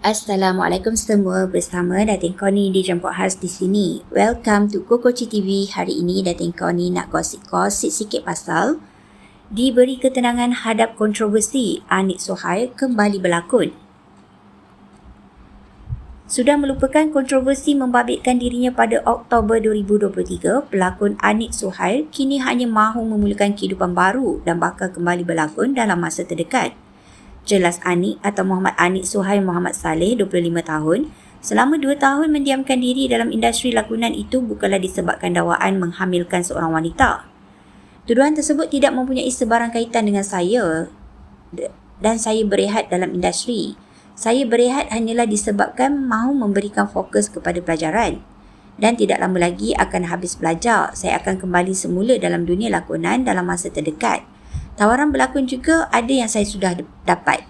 Assalamualaikum semua bersama Datin Koni di Jemput Khas di sini. Welcome to Kokoci TV. Hari ini Datin Koni nak gosip-gosip sikit pasal diberi ketenangan hadap kontroversi Anik Sohail kembali berlakon. Sudah melupakan kontroversi membabitkan dirinya pada Oktober 2023, pelakon Anik Sohail kini hanya mahu memulakan kehidupan baru dan bakal kembali berlakon dalam masa terdekat. Jelas Anik atau Muhammad Anik Suhail Muhammad Saleh, 25 tahun, selama 2 tahun mendiamkan diri dalam industri lakonan itu bukanlah disebabkan dakwaan menghamilkan seorang wanita. Tuduhan tersebut tidak mempunyai sebarang kaitan dengan saya dan saya berehat dalam industri. Saya berehat hanyalah disebabkan mahu memberikan fokus kepada pelajaran. Dan tidak lama lagi akan habis belajar. Saya akan kembali semula dalam dunia lakonan dalam masa terdekat. Tawaran berlakon juga ada yang saya sudah dapat